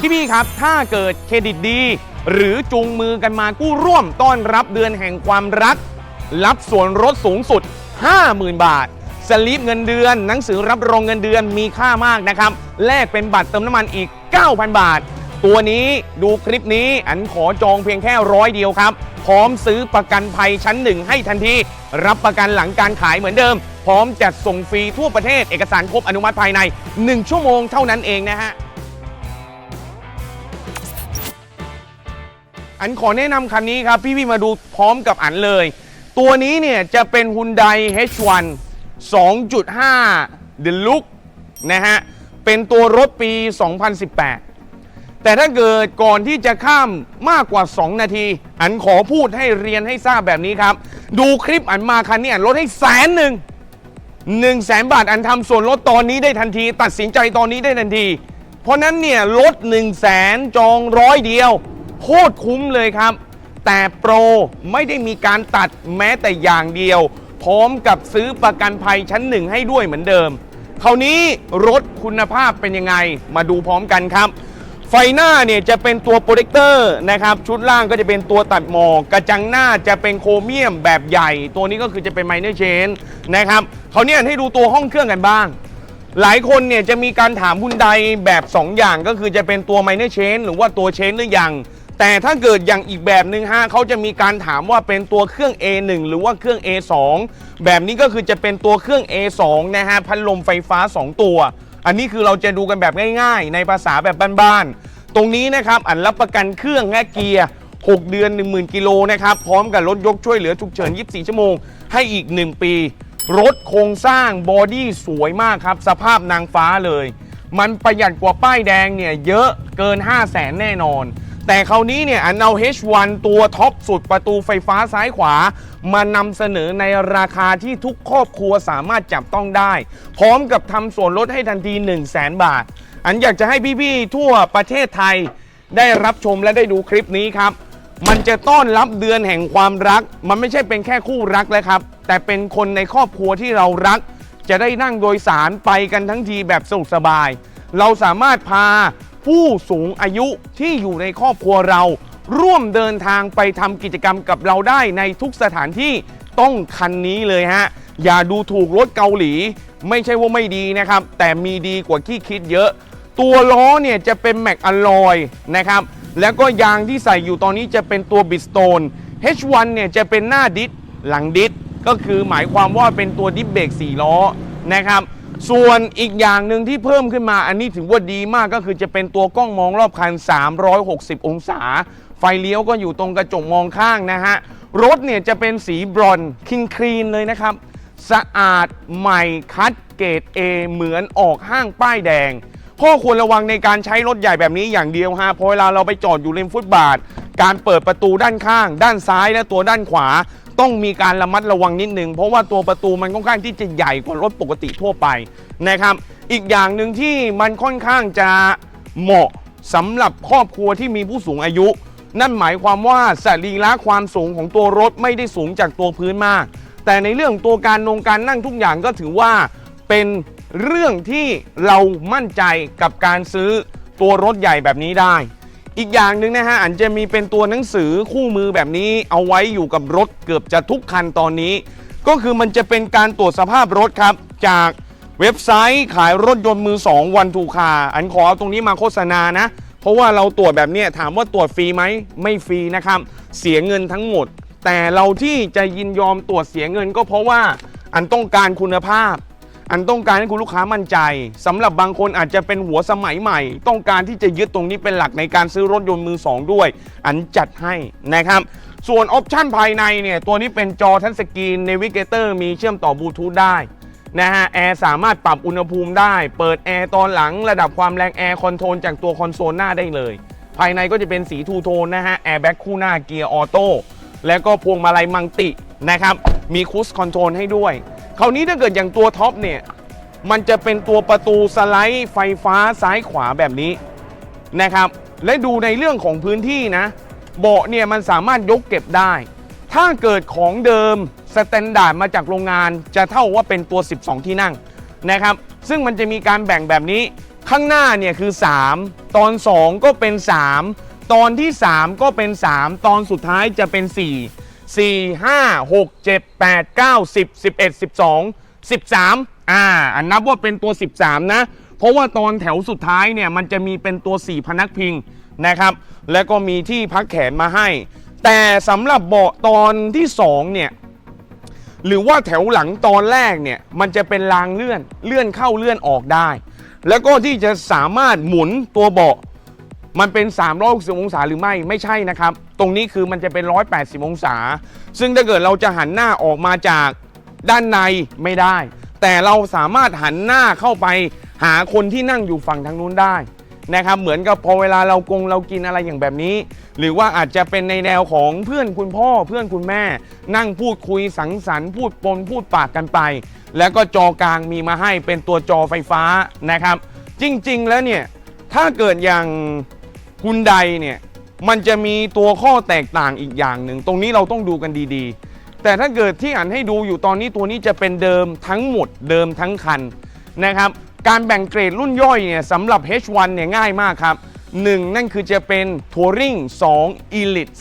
พี่ๆครับ ถ้าเกิดเครดิตดี หรือจูงมือกันมากู้ร่วมต้อนรับเดือนแห่งความรัก รับส่วนลดสูงสุด 50,000 บาทสลิปเงินเดือน หนังสือรับรองเงินเดือนมีค่ามากนะครับ แลกเป็นบัตรเติมน้ำมันอีก 9,000 บาท ตัวนี้ดูคลิปนี้อันขอจองเพียงแค่ร้อยเดียวครับ พร้อมซื้อประกันภัยชั้นหนึ่งให้ทันที รับประกันหลังการขายเหมือนเดิม พร้อมจัดส่งฟรีทั่วประเทศเอกสารครบอนุมัติภายใน 1 ชั่วโมงเท่านั้นเองนะฮะ อันขอแนะนำคันนี้ครับ พี่พี่มาดูพร้อมกับอันเลย ตัวนี้เนี่ยจะเป็น Hyundai H1 2.5 Deluxe นะฮะ เป็นตัวรถปี 2018 แต่ถ้าเกิดก่อนที่จะข้ามมากกว่า 2 นาที อันขอพูดให้เรียนให้ทราบแบบนี้ครับ ดูคลิปอันมาคันนี้อันลดให้แสนหนึ่ง1 0 0 0 0แสนบาทอันทำส่วนลดตอนนี้ได้ทันที ตัดสินใจตอนนี้ได้ทันที เพราะนั้นเนี่ยลด 1 0 0 0 0แสนจองร้อยเดียว โคตรคุ้มเลยครับ แต่โปรไม่ได้มีการตัดแม้แต่อย่างเดียว พร้อมกับซื้อประกันภัยชั้นหนึ่งให้ด้วยเหมือนเดิม คราวนี้รถคุณภาพเป็นยังไงมาดูพร้อมกันครับ ไฟหน้าเนี่ยจะเป็นตัวโปรเจคเตอร์นะครับ ชุดล่างก็จะเป็นตัวตัดหมอกกระจังหน้าจะเป็นโครเมียมแบบใหญ่ ตัวนี้ก็คือจะเป็นไมเนอร์เชนนะครับเขาวเนี่ยให้ดูตัวห้องเครื่องกันบ้างหลายคนเนี่ยจะมีการถามหุ้นใดแบบ 2 อย่างก็คือจะเป็นตัวไมเนอร์เชนหรือว่าตัวเชนหรือยัง แต่ถ้าเกิดอย่างอีกแบบหนึ่งฮะเขาจะมีการถามว่าเป็นตัวเครื่อง A1 หรือว่าเครื่อง A2 แบบนี้ก็คือจะเป็นตัวเครื่อง A2 นะฮะพัดลมไฟฟ้า 2 ตัว อันนี้คือเราจะดูกันแบบง่ายๆ ในภาษาแบบบ้านๆ ตรงนี้นะครับอันรับประกันเครื่องและเกียร์ 6 เดือน 10,000 กิโลนะครับ พร้อมกับรถยกช่วยเหลือฉุกเฉิน 24 ชั่วโมง ให้อีก 1 ปี รถโครงสร้างบอดี้สวยมากครับ สภาพนางฟ้าเลย มันประหยัดกว่าป้ายแดงเนี่ยเยอะเกิน 5 0 0แสนแน่นอน แต่คราวนี้เนี่ยอันเอา H1 ตัวท็อปสุดประตูไฟฟ้าซ้ายขวามานำเสนอในราคาที่ทุกครอบครัวสามารถจับต้องได้ พร้อมกับทำส่วนลดให้ทันที 1 0 0 0 0แสนบาท อันอยากจะให้พี่ๆทั่วประเทศไทยได้รับชมและได้ดูคลิปนี้ครับ มันจะต้อนรับเดือนแห่งความรัก มันไม่ใช่เป็นแค่คู่รักแล้วครับ แต่เป็นคนในครอบครัวที่เรารัก จะได้นั่งโดยสารไปกันทั้งทีแบบสนุกสบาย เราสามารถพา ผู้สูงอายุที่อยู่ในครอบครัวเรา ร่วมเดินทางไปทำกิจกรรมกับเราได้ในทุกสถานที่ต้องคันนี้เลยฮะ อย่าดูถูกรถเกาหลี ไม่ใช่ว่าไม่ดีนะครับ แต่มีดีกว่าที่คิดเยอะ ตัวล้อเนี่ยจะเป็นแม็กอลลอยนะครับ แล้วก็ยางที่ใส่อยู่ตอนนี้จะเป็นตัวบิสโตน H1 เนี่ยจะเป็นหน้าดิสหลังดิสก็คือหมายความว่าเป็นตัวดิสเบรก4ล้อนะครับ ส่วนอีกอย่างหนึ่งที่เพิ่มขึ้นมา อันนี้ถือว่าดีมากก็คือจะเป็นตัวกล้องมองรอบคัน 360 องศา ไฟเลี้ยวก็อยู่ตรงกระจกมองข้างนะฮะ รถเนี่ยจะเป็นสีบรอนซ์คิงครีนเลยนะครับ สะอาดใหม่คัดเกรด A เหมือนออกห้างป้ายแดง ข้อควรระวังในการใช้รถใหญ่แบบนี้อย่างเดียวฮะเพอเวลาเราไปจอดอยู่ริมฟุตบาท การเปิดประตูด้านข้าง ด้านซ้ายและตัวด้านขวา ต้องมีการระมัดระวังนิดนึง เพราะว่าตัวประตูมันค่อนข้างที่จะใหญ่กว่ารถปกติทั่วไปนะครับ อีกอย่างหนึ่งที่มันค่อนข้างจะเหมาะสำหรับครอบครัวที่มีผู้สูงอายุ นั่นหมายความว่าสรีระความสูงของตัวรถไม่ได้สูงจากตัวพื้นมาก แต่ในเรื่องตัวการนงการนั่งทุกอย่างก็ถือว่าเป็นเรื่องที่เรามั่นใจกับการซื้อตัวรถใหญ่แบบนี้ได้ อีกอย่างหนึ่งนะฮะอันจะมีเป็นตัวหนังสือคู่มือแบบนี้เอาไว้อยู่กับรถเกือบจะทุกคันตอนนี้ ก็คือมันจะเป็นการตรวจสภาพรถครับ จากเว็บไซต์ขายรถยนต์มือ2วันทูคาอันขอเอาตรงนี้มาโฆษณานะ เพราะว่าเราตรวจแบบนี้ถามว่าตรวจฟรีไหมไม่ฟรีนะครับ เสียเงินทั้งหมด แต่เราที่จะยินยอมตรวจเสียเงินก็เพราะว่าอันต้องการคุณภาพ อันต้องการให้คุณลูกค้ามั่นใจสำหรับบางคนอาจจะเป็นหัวสมัยใหม่ ต้องการที่จะยึดตรงนี้เป็นหลักในการซื้อรถยนต์มือสองด้วย อันจัดให้นะครับส่วนออปชั่นภายในเนี่ย ตัวนี้เป็นจอทัชสกรีนเนวิเกเตอร์มีเชื่อมต่อบลูทูธได้นะฮะแอร์สามารถปรับอุณหภูมิได้ เปิดแอร์ตอนหลังระดับความแรงแอร์คอนโทรลจากตัวคอนโซลหน้าได้เลย ภายในก็จะเป็นสีทูโทนนะฮะแอร์แบ็คคู่หน้าเกียร์ออโต้แล้วก็พวงมาลัยมังตินะครับมีคูสคอนโทรลให้ด้วย คราวนี้ถ้าเกิดอย่างตัวท็อปเนี่ย มันจะเป็นตัวประตูสไลด์ไฟฟ้าซ้ายขวาแบบนี้นะครับ และดูในเรื่องของพื้นที่นะ เบาะเนี่ยมันสามารถยกเก็บได้ ถ้าเกิดของเดิมสแตนดาร์ดมาจากโรงงานจะเท่าว่าเป็นตัว 12 ที่นั่งนะครับ ซึ่งมันจะมีการแบ่งแบบนี้ ข้างหน้าเนี่ยคือ 3 ตอน 2 ก็เป็น 3 ตอนที่ 3 ก็เป็น 3 ตอนสุดท้ายจะเป็น 4 4 5 6 7 8 9 10 11 12 13 อ่า อันนับว่าเป็นตัว 13 นะ เพราะว่าตอนแถวสุดท้ายเนี่ยมันจะมีเป็นตัว 4 พนักพิงนะครับ แล้วก็มีที่พักแขนมาให้ แต่สำหรับเบาะตอนที่ 2 เนี่ย หรือว่าแถวหลังตอนแรกเนี่ย มันจะเป็นรางเลื่อนเลื่อนเข้าเลื่อนออกได้ แล้วก็ที่จะสามารถหมุนตัวเบาะ มันเป็น 360 องศาหรือไม่ไม่ใช่นะครับ ตรงนี้คือมันจะเป็น 180 องศา ซึ่งถ้าเกิดเราจะหันหน้าออกมาจากด้านในไม่ได้ แต่เราสามารถหันหน้าเข้าไปหาคนที่นั่งอยู่ฝั่งทางนู้นได้นะครับเหมือนกับพอเวลาเรากงเรากินอะไรอย่างแบบนี้ หรือว่าอาจจะเป็นในแนวของเพื่อนคุณพ่อเพื่อนคุณแม่ นั่งพูดคุยสังสรรค์พูดปนพูดปากกันไป แล้วก็จอกลางมีมาให้เป็นตัวจอไฟฟ้านะครับ จริง ๆ แล้วเนี่ย ถ้าเกิดอย่าง ฮุนไดเนี่ยมันจะมีตัวข้อแตกต่างอีกอย่างหนึ่ง ตรงนี้เราต้องดูกันดีๆ แต่ถ้าเกิดที่อ่านให้ดูอยู่ตอนนี้ตัวนี้จะเป็นเดิมทั้งหมดเดิมทั้งคันนะครับการแบ่งเกรดรุ่นย่อยเนี่ยสำหรับ H1 เนี่ยง่ายมากครับ 1 นั่นคือจะเป็น Touring 2 Elite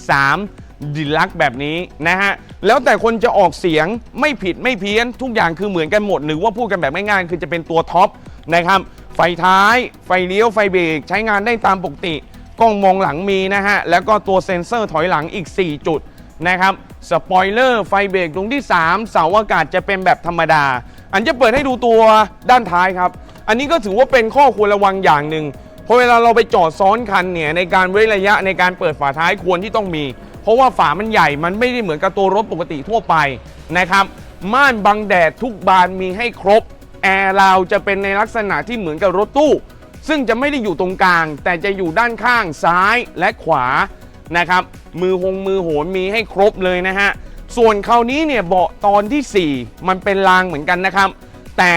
3 Deluxe แบบนี้นะฮะ แล้วแต่คนจะออกเสียงไม่ผิดไม่เพี้ยน ทุกอย่างคือเหมือนกันหมด หรือว่าพูดกันแบบง่ายๆคือจะเป็นตัวท็อปนะครับ ไฟท้าย ไฟเลี้ยว ไฟเบรกใช้งานได้ตามปกติ กล้องมองหลังมีนะฮะ แล้วก็ตัวเซ็นเซอร์ถอยหลังอีก 4 จุดนะครับ สปอยเลอร์ไฟเบรกตรงที่ 3 เสาอากาศจะเป็นแบบธรรมดา อันจะเปิดให้ดูตัวด้านท้ายครับ อันนี้ก็ถือว่าเป็นข้อควรระวังอย่างหนึ่งเพราะเวลาเราไปจอดซ้อนคันเนี่ยในการเว้นระยะในการเปิดฝาท้ายควรที่ต้องมี เพราะว่าฝามันใหญ่มันไม่ได้เหมือนกับตัวรถปกติทั่วไปนะครับม่านบังแดดทุกบานมีให้ครบแอร์เราจะเป็นในลักษณะที่เหมือนกับรถตู้ ซึ่งจะไม่ได้อยู่ตรงกลาง แต่จะอยู่ด้านข้างซ้ายและขวานะครับ มือหงมือโหนมีให้ครบเลยนะฮะ ส่วนคราวนี้เนี่ยเบาะตอนทีสี่ 4 มันเป็นรางเหมือนกันนะครับ แต่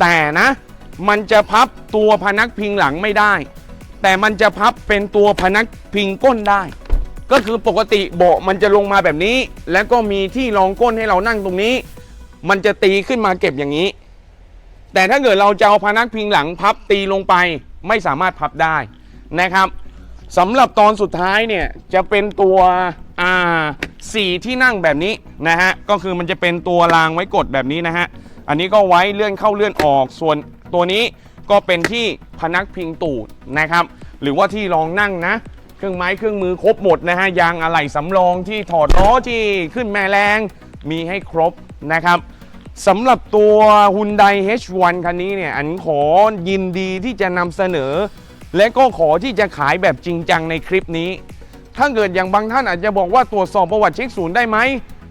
แต่นะมันจะพับตัวพนักพิงหลังไม่ได้ แต่มันจะพับเป็นตัวพนักพิงก้นได้ ก็คือปกติเบาะมันจะลงมาแบบนี้ แล้วก็มีที่รองก้นให้เรานั่งตรงนี้ มันจะตีขึ้นมาเก็บอย่างนี้ แต่ถ้าเกิดเราจะเอาพนักพิงหลังพับตีลงไปไม่สามารถพับได้นะครับสำหรับตอนสุดท้ายเนี่ยจะเป็นตัวอ่าสี่ที่นั่งแบบนี้นะฮะก็คือมันจะเป็นตัวรางไว้กดแบบนี้นะฮะอันนี้ก็ไว้เลื่อนเข้าเลื่อนออกส่วนตัวนี้ก็เป็นที่พนักพิงตูดนะครับ หรือว่าที่รองนั่งนะเครื่องไม้เครื่องมือครบหมดนะฮะยางอะไหล่สำรองที่ถอดล้อที่ขึ้นแม่แรงมีให้ครบนะครับ สำหรับตัว Hyundai H1 คันนี้เนี่ย อันขอยินดีที่จะนำเสนอ และก็ขอที่จะขายแบบจริงจังในคลิปนี้ ถ้าเกิดอย่างบางท่านอาจจะบอกว่าตรวจสอบประวัติเช็คศูนย์ได้ไหม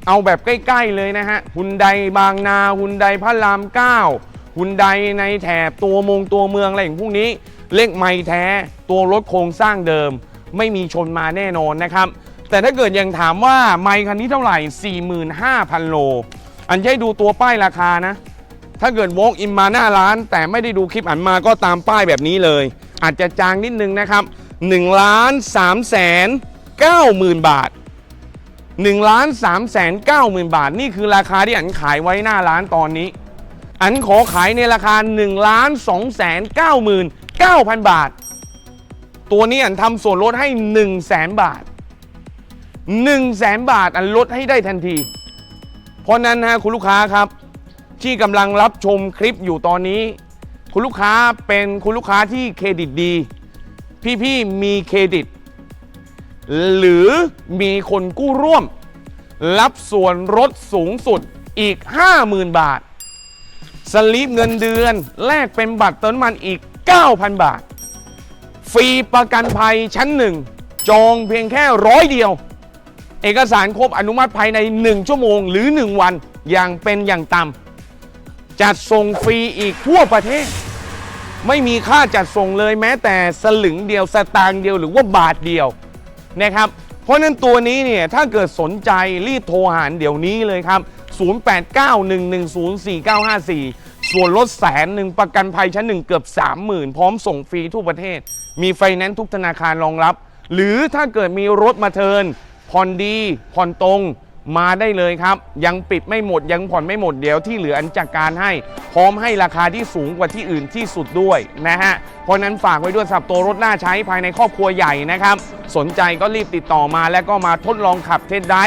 เอาแบบใกล้ ๆ เลยนะฮะฮุนไดบางนาฮุนไดพระราม9ฮุนไดในแถบตัวมงตัวเมืองอะไรอย่างพวกนี้ เลขไม่แท้ ตัวรถโครงสร้างเดิม ไม่มีชนมาแน่นอนนะครับ แต่ถ้าเกิดยังถามว่าไมค์คันนี้เท่าไหร่ 45,000 โล อันให้ดูตัวป้ายราคานะ ถ้าเกิด walk in มาหน้าร้าน แต่ไม่ได้ดูคลิปอันมาก็ตามป้ายแบบนี้เลย อาจจะจางนิดนึงนะครับ1ล้าน3แสน9หมื่นบาท1ล้าน3แสน9หมื่นบาท นี่คือราคาที่อันขายไว้หน้าร้านตอนนี้ อันขอขายในราคา1ล้าน2แสน9หมื่น9พันบาท ตัวนี้อันทำส่วนลดให้1แสนบาท1แสนบาทอันลดให้ได้ทันที เพราะนั้นนะฮะคุณลูกค้าครับ ที่กำลังรับชมคลิปอยู่ตอนนี้ คุณลูกค้าเป็นคุณลูกค้าที่เครดิตดี พี่ๆมีเครดิต หรือมีคนกู้ร่วม รับส่วนลดสูงสุดอีก 50,000 บาท สลิปเงินเดือนแลกเป็นบัตรเติมน้ำมันอีก 9,000 บาท ฟรีประกันภัยชั้นหนึ่งจองเพียงแค่ร้อยเดียว เอกสารครบอนุมัติภายใน 1 ชั่วโมงหรือ 1 วันอย่างเป็นอย่างต่ำจัดส่งฟรีอีกทั่วประเทศ ไม่มีค่าจัดส่งเลยแม้แต่สลึงเดียวสตางค์เดียวหรือว่าบาทเดียวนะครับ เพราะนั้นตัวนี้เนี่ยถ้าเกิดสนใจรีบโทรหาเดี๋ยวนี้เลยครับ 0891104954 ส่วนลดแสนหนึ่งประกันภัยชั้นหนึ่งเกือบ 30,000 พร้อมส่งฟรีทั่วประเทศ มีไฟแนนซ์ทุกธนาคารรองรับ หรือถ้าเกิดมีรถมาเทิน ผ่อนดี ผ่อนตรงมาได้เลยครับ ยังปิดไม่หมดยังผ่อนไม่หมดเดี๋ยวที่เหลืออันจัดการให้ พร้อมให้ราคาที่สูงกว่าที่อื่นที่สุดด้วยนะฮะ เพราะนั้นฝากไว้ด้วยสำหรับตัวรถหน่าใช้ภายในครอบครัวใหญ่นะครับ สนใจก็รีบติดต่อมาแล้วก็มาทดลองขับเทสได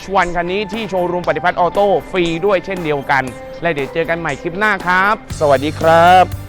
H1 คันนี้ที่โชว์รูมปฏิพัฒน์ออโต้ฟรีด้วยเช่นเดียวกัน และเดี๋ยวเจอกันใหม่คลิปหน้าครับ สวัสดีครับ